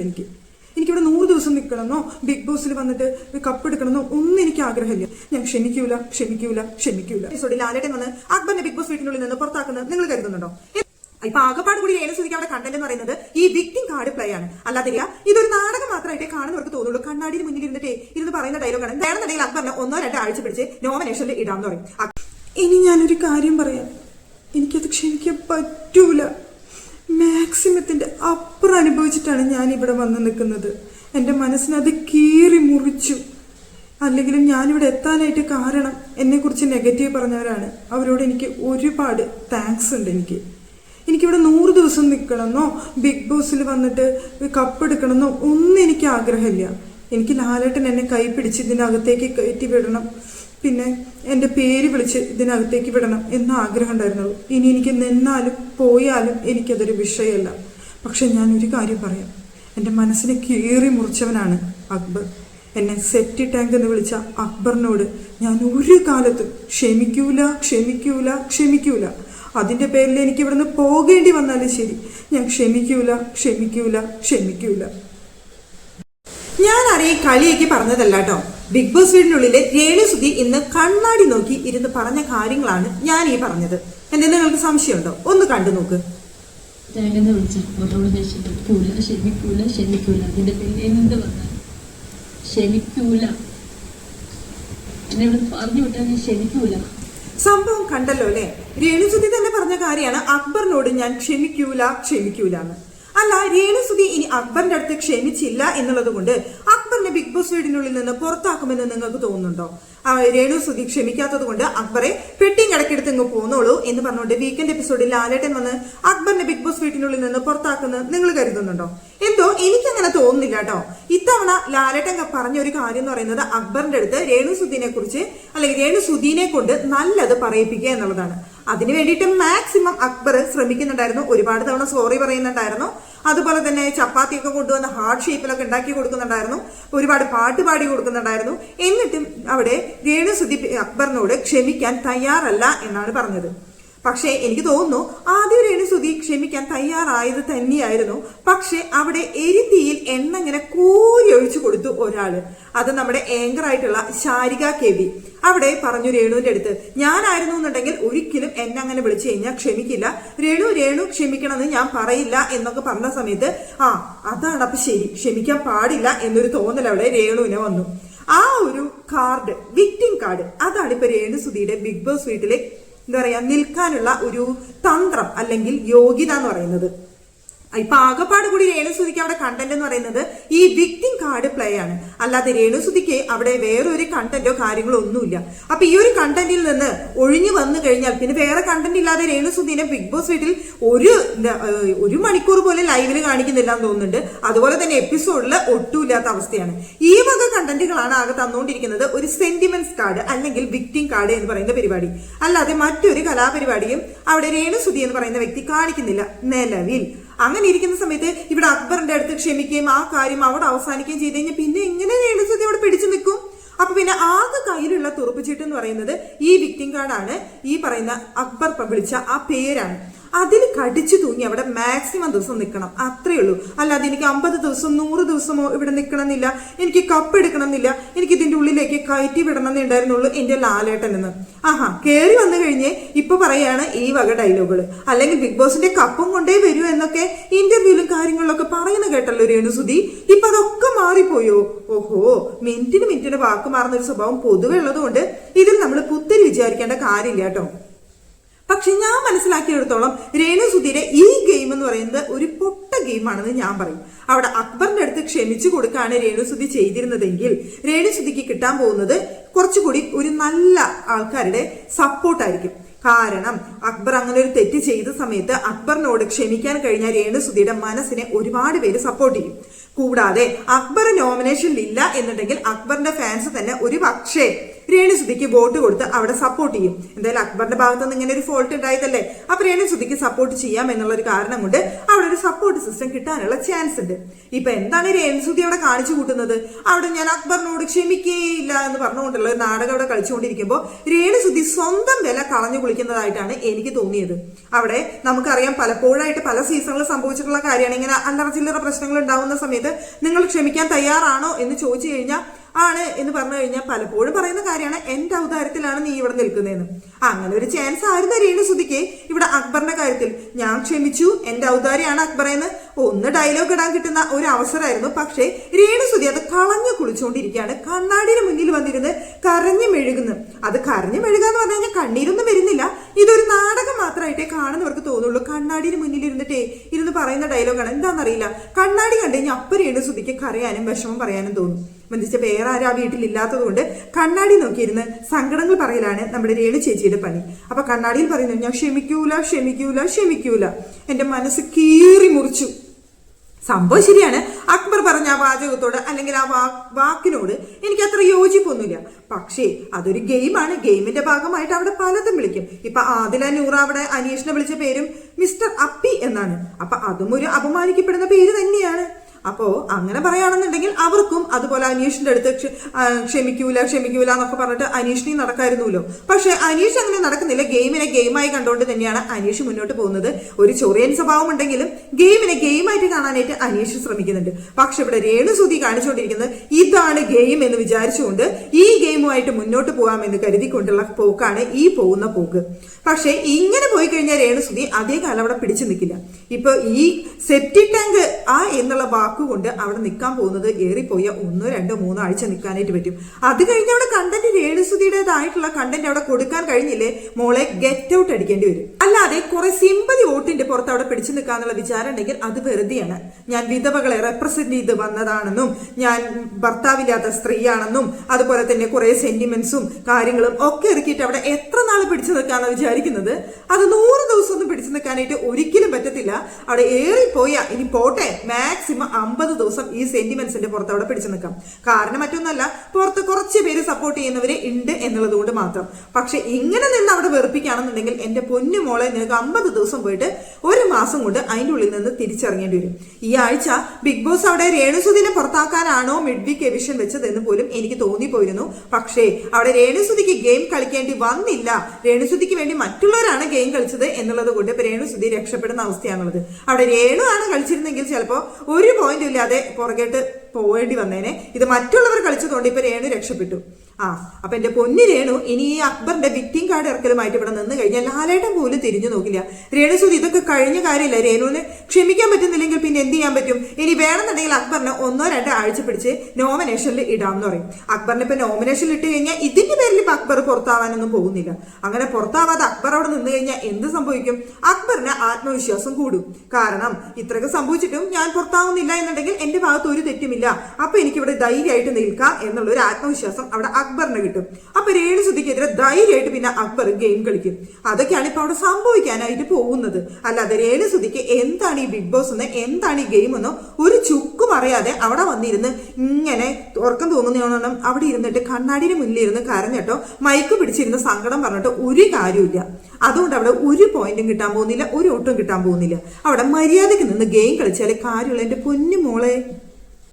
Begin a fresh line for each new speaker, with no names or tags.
എനിക്ക്. എനിക്കിവിടെ നൂറ് ദിവസം നിൽക്കണമെന്നോ ബിഗ് ബോസിൽ വന്നിട്ട് കപ്പ് എടുക്കണമെന്നോ ഒന്നും എനിക്ക് ആഗ്രഹമില്ല. ഞാൻ ക്ഷമിക്കൂല ക്ഷമിക്കൂല ക്ഷമിക്കൂല. എപ്പിസോഡിൽ ലാലേട്ടൻ വന്ന് അക്ബറിന്റെ ബിഗ് ബോസ് വീട്ടിനുള്ളിൽ നിന്ന് പുറത്താക്കുന്നത് നിങ്ങൾ കരുതുന്നുണ്ടോ? ഇപ്പൊ ആകപ്പാട് കൂടി ഏനസുദിക്ക് അവിടെ കണ്ടന്റ് എന്ന് പറയുന്നത് ഈ വിക്ടിം കാർഡ് പ്ലേ ആണ്. അല്ലാതെ ഇതൊരു നാടകം മാത്രമായിട്ടേ കാണുന്നവർക്ക് തോന്നുള്ളൂ. കണ്ണാടിന് മുന്നിൽ ഇരുന്നിട്ടേ ഇരുന്ന് പറയുന്ന ഡയലോഗാണ് വേണമെന്നുണ്ടെങ്കിൽ അക്ബറിനെ ഒന്നോ രണ്ടോ ആഴ്ച പിടിച്ച് നോമിനേഷനിൽ ഇടാന്ന് പറയും ഇനി ഞാനൊരു കാര്യം പറയാം. എനിക്കത് ക്ഷമിക്കാൻ പറ്റൂല. മാക്സിമത്തിന്റെ അപ്പുറം അനുഭവിച്ചിട്ടാണ് ഞാൻ ഇവിടെ വന്ന് നിൽക്കുന്നത്. എന്റെ മനസ്സിനത് കീറി മുറിച്ചു. അല്ലെങ്കിലും ഞാനിവിടെ എത്താനായിട്ട് കാരണം എന്നെക്കുറിച്ച് നെഗറ്റീവ് പറഞ്ഞവരാണ്. അവരോട് എനിക്ക് ഒരുപാട് താങ്ക്സ് ഉണ്ട് എനിക്ക്. എനിക്കിവിടെ നൂറ് ദിവസം നിൽക്കണമെന്നോ ബിഗ് ബോസിൽ വന്നിട്ട് കപ്പ് എടുക്കണമെന്നോ ഒന്നും എനിക്ക് ആഗ്രഹമില്ല. എനിക്ക് ലാലേട്ടൻ എന്നെ കൈ പിടിച്ച് ഇതിന്റെ അകത്തേക്ക് കയറ്റി വിടണം. പിന്നെ എന്റെ പേര് വിളിച്ച് ഇതിനകത്തേക്ക് വിടണം എന്ന ആഗ്രഹം ഉണ്ടായിരുന്നുള്ളൂ. ഇനി എനിക്ക് നിന്നാലും പോയാലും എനിക്കതൊരു വിഷയമല്ല. പക്ഷെ ഞാൻ ഒരു കാര്യം പറയാം. എന്റെ മനസ്സിനെ കീറി മുറിച്ചവനാണ് അക്ബർ. എന്നെ സെറ്റി ടാങ്ക് എന്ന് വിളിച്ച അക്ബറിനോട് ഞാൻ ഒരു കാലത്തും ക്ഷമിക്കൂല ക്ഷമിക്കൂല ക്ഷമിക്കൂല. അതിന്റെ പേരിൽ എനിക്ക് ഇവിടുന്ന് പോകേണ്ടി വന്നാലും ശരി. ഞാൻ ക്ഷമിക്കൂല ക്ഷമിക്കൂല ക്ഷമിക്കൂല. ഞാൻ അറിയ കളിയൊക്കെ പറഞ്ഞതല്ല കേട്ടോ ബിഗ് ബോസ് വീടിനുള്ളിലെ രേണു സുധി ഇന്ന് കണ്ണാടി നോക്കി ഇരുന്ന് പറഞ്ഞ കാര്യങ്ങളാണ് ഞാൻ ഈ പറഞ്ഞത്. എന്തെങ്കിലും നിങ്ങൾക്ക് സംശയമുണ്ടോ? ഒന്ന് കണ്ടു നോക്ക്.
തേങ്ങന്ന് വിളിച്ചാൽ അവരോട് ഞാൻ ക്ഷമിക്കൂല ക്ഷമിക്കൂല ക്ഷമിക്കൂല അതിന്റെ പേര് എന്ത് വന്നാലും ക്ഷമിക്കൂല എന്നെ ഇവിടെ പറഞ്ഞു വിട്ടാൽ ഞാൻ ക്ഷമിക്കൂല
സംഭവം കണ്ടല്ലോ അല്ലെ? രേണുസുതി തന്നെ പറഞ്ഞ കാര്യമാണ്. അക്ബറിനോട് ഞാൻ ക്ഷമിക്കൂല ക്ഷമിക്കൂല എന്ന്. അല്ല രേണുസുതി ഇനി അക്ബറിന്റെ അടുത്ത് ക്ഷമിച്ചില്ല എന്നുള്ളത് കൊണ്ട് അക്ബറിനെ ബിഗ് ബോസ് വീടിനുള്ളിൽ നിന്ന് പുറത്താക്കുമെന്ന് നിങ്ങൾക്ക് തോന്നുന്നുണ്ടോ? രേണുസുതി ക്ഷമിക്കാത്തത് കൊണ്ട് അക്ബറെ പെട്ടിയും കിടക്കെടുത്ത് ഇങ്ങ് പോന്നോളൂ എന്ന് പറഞ്ഞുകൊണ്ട് വീക്കെൻഡ് എപ്പിസോഡിൽ ലാലേട്ടൻ വന്ന് അക്ബറിനെ ബിഗ് ബോസ് വീട്ടിനുള്ളിൽ നിന്ന് പുറത്താക്കുന്നത് നിങ്ങൾ കരുതുന്നുണ്ടോ? എന്തോ എനിക്കങ്ങനെ തോന്നുന്നില്ല കേട്ടോ. ഇത്തവണ ലാലേട്ടൻ പറഞ്ഞ ഒരു കാര്യം എന്ന് പറയുന്നത് അക്ബറിന്റെ അടുത്ത് രേണുസുദ്ദീനെ കുറിച്ച് അല്ലെങ്കിൽ രേണുസുദ്ദീനെ കൊണ്ട് നല്ലത് പറയിപ്പിക്കുക എന്നുള്ളതാണ്. അതിനു വേണ്ടിയിട്ട് മാക്സിമം അക്ബർ ശ്രമിക്കുന്നുണ്ടായിരുന്നു. ഒരുപാട് തവണ സോറി പറയുന്നുണ്ടായിരുന്നു. അതുപോലെ തന്നെ ചപ്പാത്തിയൊക്കെ കൊണ്ടുവന്ന് ഹാർഡ് ഷേപ്പിലൊക്കെ ഉണ്ടാക്കി കൊടുക്കുന്നുണ്ടായിരുന്നു. ഒരുപാട് പാട്ട് പാടി കൊടുക്കുന്നുണ്ടായിരുന്നു. എന്നിട്ടും അവിടെ രേണുസുദ്ദി അക്ബറിനോട് ക്ഷമിക്കാൻ തയ്യാറല്ല എന്നാണ് പറഞ്ഞത്. പക്ഷേ എനിക്ക് തോന്നുന്നു ആദ്യം രേണുസുതി ക്ഷമിക്കാൻ തയ്യാറായത് തന്നെയായിരുന്നു. പക്ഷെ അവിടെ എരിതീയിൽ എണ്ണ ഇങ്ങനെ കൂരി ഒഴിച്ചു കൊടുത്തു ഒരാൾ. അത് നമ്മുടെ ഏങ്കർ ആയിട്ടുള്ള ശാരിക കെ വി അവിടെ പറഞ്ഞു രേണുവിന്റെ അടുത്ത് ഞാനായിരുന്നു എന്നുണ്ടെങ്കിൽ ഒരിക്കലും എന്നെ അങ്ങനെ വിളിച്ചു കഴിഞ്ഞാൽ ക്ഷമിക്കില്ല. രേണു രേണു ക്ഷമിക്കണമെന്ന് ഞാൻ പറയില്ല എന്നൊക്കെ പറഞ്ഞ സമയത്ത് ആ അതാണ് അപ്പൊ ശരി. ക്ഷമിക്കാൻ പാടില്ല എന്നൊരു തോന്നൽ അവിടെ രേണുവിനെ വന്നു. ആ ഒരു കാർഡ് വിക്ടിം കാർഡ് അതാണ് ഇപ്പൊ രേണു രേണുസുതിയുടെ ബിഗ് ബോസ് വീട്ടിലെ എന്താ പറയുക നിൽക്കാനുള്ള ഒരു തന്ത്രം അല്ലെങ്കിൽ യോഗ്യത എന്ന് പറയുന്നത്. ഇപ്പൊ ആകപ്പാട് കൂടി രേണുസുതിക്ക് അവിടെ കണ്ടന്റ് എന്ന് പറയുന്നത് ഈ വിക്ടിം കാർഡ് പ്ലേ ആണ്. അല്ലാതെ രേണുസുതിക്ക് അവിടെ വേറൊരു കണ്ടന്റോ കാര്യങ്ങളോ ഒന്നുമില്ല. അപ്പൊ ഈ ഒരു കണ്ടന്റിൽ നിന്ന് ഒഴിഞ്ഞു വന്നു കഴിഞ്ഞാൽ പിന്നെ വേറെ കണ്ടന്റ് ഇല്ലാതെ രേണുസുതിനെ ബിഗ് ബോസ് വീട്ടിൽ ഒരു ഒരു മണിക്കൂർ പോലെ ലൈവിൽ കാണിക്കുന്നില്ല എന്ന് തോന്നുന്നുണ്ട്. അതുപോലെ തന്നെ എപ്പിസോഡിൽ ഒട്ടുമില്ലാത്ത അവസ്ഥയാണ്. ഈ വക കണ്ടന്റുകളാണ് ആകെ തന്നുകൊണ്ടിരിക്കുന്നത് ഒരു സെന്റിമെന്റ്സ് കാർഡ് അല്ലെങ്കിൽ വിക്ടിം കാർഡ് എന്ന് പറയുന്ന പരിപാടി. അല്ലാതെ മറ്റൊരു കലാപരിപാടിയും അവിടെ രേണുസുതി എന്ന് പറയുന്ന വ്യക്തി കാണിക്കുന്നില്ല. നിലവിൽ. അങ്ങനെ ഇരിക്കുന്ന സമയത്ത് ഇവിടെ അക്ബറിന്റെ അടുത്ത് ക്ഷമിക്കുകയും ആ കാര്യം അവിടെ അവസാനിക്കുകയും ചെയ്ത് കഴിഞ്ഞാൽ പിന്നെ എങ്ങനെ രേണുസുതി അവിടെ പിടിച്ചു നിൽക്കും? അപ്പൊ പിന്നെ ആകെ കയ്യിലുള്ള തുറപ്പിച്ചിട്ട് എന്ന് പറയുന്നത് ഈ വിക്ടിം കാർഡാണ് ഈ പറയുന്ന അക്ബർ വിളിച്ച ആ പേരാണ്. അതിൽ കടിച്ചു തൂങ്ങി അവിടെ മാക്സിമം ദിവസം നിൽക്കണം അത്രയേ ഉള്ളൂ. അല്ലാതെ എനിക്ക് അമ്പത് ദിവസം നൂറ് ദിവസമോ ഇവിടെ നിൽക്കണമെന്നില്ല എനിക്ക് കപ്പ് എടുക്കണമെന്നില്ല. എനിക്ക് ഇതിന്റെ ഉള്ളിലേക്ക് കയറ്റി വിടണമെന്നേ ഉണ്ടായിരുന്നുള്ളൂ എന്റെ ലാലേട്ടൻ എന്ന്. ആഹാ കയറി വന്നു കഴിഞ്ഞ് ഇപ്പൊ പറയാണ് ഈ വക ഡയലോഗുകൾ അല്ലെങ്കിൽ ബിഗ് ബോസിന്റെ കപ്പും കൊണ്ടേ വരൂ എന്നൊക്കെ ഇന്റർവ്യൂലും കാര്യങ്ങളിലൊക്കെ പറയുന്ന കേട്ടല്ലോ രേണുസുതി ഇപ്പൊ അതൊക്കെ മാറിപ്പോയോ? ഓഹോ മിനിറ്റിന് മിനിറ്റിന് വാക്ക് മാറുന്ന ഒരു സ്വഭാവം പൊതുവെ ഉള്ളതുകൊണ്ട് ഇതിൽ നമ്മൾ പുത്തിരി വിചാരിക്കേണ്ട കാര്യമില്ല കേട്ടോ. പക്ഷെ ഞാൻ മനസ്സിലാക്കിയെടുത്തോളം രേണു സുധീരെ ഈ ഗെയിം എന്ന് പറയുന്നത് ഒരു പൊട്ട ഗെയിമാണെന്ന് ഞാൻ പറയും. അവിടെ അക്ബറിന്റെ അടുത്ത് ക്ഷമിച്ചു കൊടുക്കാണ് രേണുസുതി ചെയ്തിരുന്നതെങ്കിൽ രേണുസുതിക്ക് കിട്ടാൻ പോകുന്നത് കുറച്ചുകൂടി ഒരു നല്ല ആൾക്കാരുടെ സപ്പോർട്ടായിരിക്കും കാരണം അക്ബർ അങ്ങനെ ഒരു തെറ്റ് ചെയ്ത സമയത്ത് അക്ബറിനോട് ക്ഷമിക്കാൻ കഴിഞ്ഞ രേണുസുതിയുടെ മനസ്സിനെ ഒരുപാട് പേര് സപ്പോർട്ട് ചെയ്യും. കൂടാതെ അക്ബർ നോമിനേഷനിൽ ഇല്ല എന്നുണ്ടെങ്കിൽ അക്ബറിന്റെ ഫാൻസ് തന്നെ ഒരു പക്ഷേ രേണുസുദ്ധിക്ക് വോട്ട് കൊടുത്ത് അവിടെ സപ്പോർട്ട് ചെയ്യും. എന്തായാലും അക്ബറിന്റെ ഭാഗത്ത് നിന്ന് ഇങ്ങനെ ഒരു ഫോൾട്ട് ഉണ്ടായതല്ലേ? അപ്പൊ രേണുസുദ്ധിക്ക് സപ്പോർട്ട് ചെയ്യാം എന്നുള്ള ഒരു കാരണം കൊണ്ട് അവിടെ ഒരു സപ്പോർട്ട് സിസ്റ്റം കിട്ടാനുള്ള ചാൻസ് ഉണ്ട്. ഇപ്പൊ എന്താണ് രേണുസുദ്ധി അവിടെ കാണിച്ചു കൂട്ടുന്നത്? അവിടെ ഞാൻ അക്ബറിനോട് ക്ഷമിക്കേയില്ല എന്ന് പറഞ്ഞുകൊണ്ടുള്ള ഒരു നാടകം അവിടെ കളിച്ചുകൊണ്ടിരിക്കുമ്പോൾ രേണുസുദ്ധി സ്വന്തം വില കളഞ്ഞു കുളിക്കുന്നതായിട്ടാണ് എനിക്ക് തോന്നിയത്. അവിടെ നമുക്കറിയാം പലപ്പോഴായിട്ട് പല സീസണിൽ സംഭവിച്ചിട്ടുള്ള കാര്യമാണ് ഇങ്ങനെ അല്ലറ ചില്ലറ പ്രശ്നങ്ങൾ ഉണ്ടാവുന്ന സമയത്ത് നിങ്ങൾ ക്ഷമിക്കാൻ തയ്യാറാണോ എന്ന് ചോദിച്ചു കഴിഞ്ഞാൽ ആണ് എന്ന് പറഞ്ഞു കഴിഞ്ഞാൽ പലപ്പോഴും പറയുന്ന കാര്യമാണ് എന്റെ അവതാരത്തിലാണ് നീ ഇവിടെ നിൽക്കുന്നതെന്ന്. അങ്ങനെ ഒരു ചാൻസ് ആയിരുന്നു ശ്രുതിക്ക്? ഇവിടെ അക്ബറിന്റെ കാര്യത്തിൽ ഞാൻ ക്ഷമിച്ചു എന്റെ അവതാരിയാണ് അക്ബർ എന്ന്. ഒന്ന് ഡയലോഗ് ഇടാൻ കിട്ടുന്ന ഒരു അവസരമായിരുന്നു പക്ഷേ രേണുസുതി അത് കളഞ്ഞു കുളിച്ചുകൊണ്ടിരിക്കുകയാണ് കണ്ണാടിന് മുന്നിൽ വന്നിരുന്ന് കരഞ്ഞു മെഴുകുന്നു. അത് കരഞ്ഞു മെഴുകുക എന്ന് പറഞ്ഞു കഴിഞ്ഞാൽ കണ്ണീരൊന്നും വരുന്നില്ല. ഇതൊരു നാടകം മാത്രമായിട്ടേ കാണുന്നവർക്ക് തോന്നുള്ളൂ. കണ്ണാടിന് മുന്നിൽ ഇരുന്നിട്ടേ ഇരുന്ന് പറയുന്ന ഡയലോഗാണ് എന്താണെന്നറിയില്ല. കണ്ണാടി കണ്ടു കഴിഞ്ഞാൽ അപ്പം രേണുസുതിക്ക് കരയാനും വിഷമം പറയാനും തോന്നും. ബന്ധിച്ച വേറെ ആരും ആ വീട്ടിൽ ഇല്ലാത്തത് കൊണ്ട് കണ്ണാടി നോക്കിയിരുന്ന് സങ്കടങ്ങൾ പറയലാണ് നമ്മുടെ രേണു ചേച്ചിയുടെ പണി. അപ്പൊ കണ്ണാടിയിൽ പറയുന്നു ഞാൻ ക്ഷമിക്കൂല ക്ഷമിക്കൂല ക്ഷമിക്കൂല. എന്റെ മനസ്സ് കീറി മുറിച്ചു. സംഭവം ശരിയാണ്. അക്ബർ പറഞ്ഞ ആ വാചകത്തോട് അല്ലെങ്കിൽ ആ വാ വാക്കിനോട് എനിക്ക് അത്ര യോജിപ്പൊന്നുമില്ല. പക്ഷേ അതൊരു ഗെയിമാണ് ഗെയിമിന്റെ ഭാഗമായിട്ട് അവിടെ പലതും വിളിക്കും. ഇപ്പൊ ആദില നൂറ അവിടെ അനീഷിനെ വിളിച്ച പേരും മിസ്റ്റർ അപ്പി എന്നാണ്. അപ്പൊ അതും ഒരു അപമാനിക്കപ്പെടുന്ന പേര് തന്നെയാണ്. അപ്പോ അങ്ങനെ പറയുകയാണെന്നുണ്ടെങ്കിൽ അവർക്കും അതുപോലെ അനീഷിന്റെ അടുത്ത് ക്ഷമിക്കൂല ക്ഷമിക്കൂല എന്നൊക്കെ പറഞ്ഞിട്ട് അനീഷിനെ നടക്കായിരുന്നല്ലോ പക്ഷെ അനീഷ് അങ്ങനെ നടക്കുന്നില്ല. ഗെയിമിനെ ഗെയിമായി കണ്ടുകൊണ്ട് തന്നെയാണ് അനീഷ് മുന്നോട്ട് പോകുന്നത്. ഒരു ചൊറിയൻ സ്വഭാവം ഉണ്ടെങ്കിലും ഗെയിമിനെ ഗെയിമായിട്ട് കാണാനായിട്ട് അനീഷ് ശ്രമിക്കുന്നുണ്ട്. പക്ഷെ ഇവിടെ രേണുസുതി കാണിച്ചുകൊണ്ടിരിക്കുന്നത് ഇതാണ് ഗെയിം എന്ന് വിചാരിച്ചുകൊണ്ട് ഈ ഗെയിമുമായിട്ട് മുന്നോട്ട് പോകാമെന്ന് കരുതിക്കൊണ്ടുള്ള പോക്കാണ് ഈ പോകുന്ന പോക്ക്. പക്ഷെ ഇങ്ങനെ പോയി കഴിഞ്ഞാൽ രേണുസുതി അതേ കാലം അവിടെ പിടിച്ചു നിൽക്കില്ല. ഇപ്പൊ ഈ സെപ്റ്റിക് ടാങ്ക് ആ എന്നുള്ള വാക്കുകൊണ്ട് അവിടെ നിൽക്കാൻ പോകുന്നത് ഏറിപ്പോയ ഒന്നോ രണ്ടോ മൂന്നോ ആഴ്ച നിൽക്കാനായിട്ട് പറ്റും. അത് കഴിഞ്ഞ് അവിടെ കണ്ടന്റ് രേണുസുതിയുടേതായിട്ടുള്ള കണ്ടന്റ് അവിടെ കൊടുക്കാൻ കഴിഞ്ഞില്ലേ? മോളെ ഗെറ്റ് ഔട്ട് അടിക്കേണ്ടി വരും. അല്ലാതെ കുറെ സിമ്പതി വോട്ടിന്റെ പുറത്ത് അവിടെ പിടിച്ചു നിൽക്കാന്നുള്ള വിചാരം ഉണ്ടെങ്കിൽ അത് വെറുതെയാണ്. ഞാൻ വിധവകളെ റെപ്രസെന്റ് ചെയ്ത് വന്നതാണെന്നും ഞാൻ ഭർത്താവില്ലാത്ത സ്ത്രീയാണെന്നും അതുപോലെ തന്നെ കുറെ സെന്റിമെന്റ്സും കാര്യങ്ങളും ഒക്കെ ഇറക്കിയിട്ട് അവിടെ എത്ര നാൾ പിടിച്ചു നിൽക്കാന്ന് വിചാരിക്കുന്നത്? അത് നൂറ് നിൽക്കാനായിട്ട് ഒരിക്കലും പറ്റത്തില്ല. അവിടെ ഏറിപ്പോയ ഇനി പോട്ടെ മാക്സിമം അമ്പത് ദിവസം ഈ സെന്റിമെന്റ്സിന്റെ പുറത്ത് അവിടെ പിടിച്ചു നിൽക്കാം. കാരണം മറ്റൊന്നല്ല പുറത്ത് കുറച്ച് പേര് സപ്പോർട്ട് ചെയ്യുന്നവര് ഉണ്ട് എന്നുള്ളത് കൊണ്ട് മാത്രം. പക്ഷെ ഇങ്ങനെ നിന്ന് അവിടെ വെറുപ്പിക്കുകയാണെന്നുണ്ടെങ്കിൽ എന്റെ പൊന്നു മോളെ നിനക്ക് അമ്പത് ദിവസം പോയിട്ട് ഒരു മാസം കൊണ്ട് അതിന്റെ ഉള്ളിൽ നിന്ന് തിരിച്ചറിയേണ്ടി വരും. ഈ ആഴ്ച ബിഗ് ബോസ് അവിടെ രേണുസുദിനെ പുറത്താക്കാനാണോ മിഡ് വീക്ക് എവിഷൻ വെച്ചതെന്ന് പോലും എനിക്ക് തോന്നിപ്പോയിരുന്നു. പക്ഷേ അവിടെ രേണുസുതിക്ക് ഗെയിം കളിക്കേണ്ടി വന്നില്ല. രേണുസുതിക്ക് വേണ്ടി മറ്റുള്ളവരാണ് ഗെയിം കളിച്ചത് എന്നുള്ളത് കൊണ്ട് ഇപ്പൊ രേണുസുതി രക്ഷപ്പെടുന്ന അവസ്ഥയാണുള്ളത്. അവിടെ രേണു ആണ് കളിച്ചിരുന്നെങ്കിൽ ചിലപ്പോൾ ഒരു പോയിന്റ് ഇല്ലാതെ പുറകേട്ട് പോവേണ്ടി വന്നേനെ. ഇത് മറ്റുള്ളവർ കളിച്ചതുകൊണ്ട് ഇപ്പൊ രേണു രക്ഷപ്പെട്ടു. ആ അപ്പൊ എന്റെ പൊന്നു രേണു ഇനി ഈ അക്ബറിന്റെ വിക്ടിം കാർഡ് ഇറക്കലുമായിട്ട് ഇവിടെ നിന്ന് കഴിഞ്ഞാൽ ലാലേട്ടൻ പോലും തിരിഞ്ഞു നോക്കില്ല. രേണു രേണുസുതി ഇതൊക്കെ കഴിഞ്ഞ കാര്യമില്ല? രേണുവിന് ക്ഷമിക്കാൻ പറ്റുന്നില്ലെങ്കിൽ പിന്നെ എന്ത് ചെയ്യാൻ പറ്റും? ഇനി വേണമെന്നുണ്ടെങ്കിൽ അക്ബറിനെ ഒന്നോ രണ്ടോ ആഴ്ച പിടിച്ച് നോമിനേഷനിൽ ഇടാം എന്ന് പറയും. അക്ബറിനെ ഇപ്പൊ നോമിനേഷനിൽ ഇട്ട് കഴിഞ്ഞാൽ ഇതിന്റെ പേരിൽ ഇപ്പൊ അക്ബർ പുറത്താവാനൊന്നും പോകുന്നില്ല. അങ്ങനെ പുറത്താവാതെ അക്ബർ അവിടെ നിന്ന് കഴിഞ്ഞാൽ എന്ത് സംഭവിക്കും? അക്ബറിന് ആത്മവിശ്വാസം കൂടും. കാരണം ഇത്രയൊക്കെ സംഭവിച്ചിട്ടും ഞാൻ പുറത്താവുന്നില്ല എന്നുണ്ടെങ്കിൽ എന്റെ ഭാഗത്ത് ഒരു തെറ്റുമില്ല. അപ്പൊ എനിക്കിവിടെ ധൈര്യമായിട്ട് നിൽക്കാം എന്നുള്ള ഒരു ആത്മവിശ്വാസം അവിടെ അക്ബറിന് കിട്ടും. അപ്പൊ രേണുസുതിക്കെതിരെ ധൈര്യമായിട്ട് പിന്നെ അക്ബർ ഗെയിം കളിക്കും. അതൊക്കെയാണ് ഇപ്പൊ അവിടെ സംഭവിക്കാനായിട്ട് പോകുന്നത്. അല്ലാതെ രേണുസുതിക്ക് എന്താണ് ഈ ബിഗ് ബോസ് എന്ന് എന്താണ് ഈ ഗെയിം എന്നോ ഒരു ചുക്കും അറിയാതെ അവിടെ വന്നിരുന്ന് ഇങ്ങനെ ഉറക്കം തോന്നുന്നോണം അവിടെ ഇരുന്നിട്ട് കണ്ണാടിന് മുന്നിൽ ഇരുന്ന് കരഞ്ഞിട്ടോ മയക്ക് പിടിച്ചിരുന്ന സങ്കടം പറഞ്ഞിട്ടോ ഒരു കാര്യമില്ല അതുകൊണ്ട് അവിടെ ഒരു പോയിന്റും കിട്ടാൻ പോകുന്നില്ല ഒരു ഒട്ടും കിട്ടാൻ പോകുന്നില്ല. അവിടെ മര്യാദയ്ക്ക് നിന്ന് ഗെയിം കളിച്ചാലേ കാര്യമുള്ള. എന്റെ പൊന്നു മോളെ.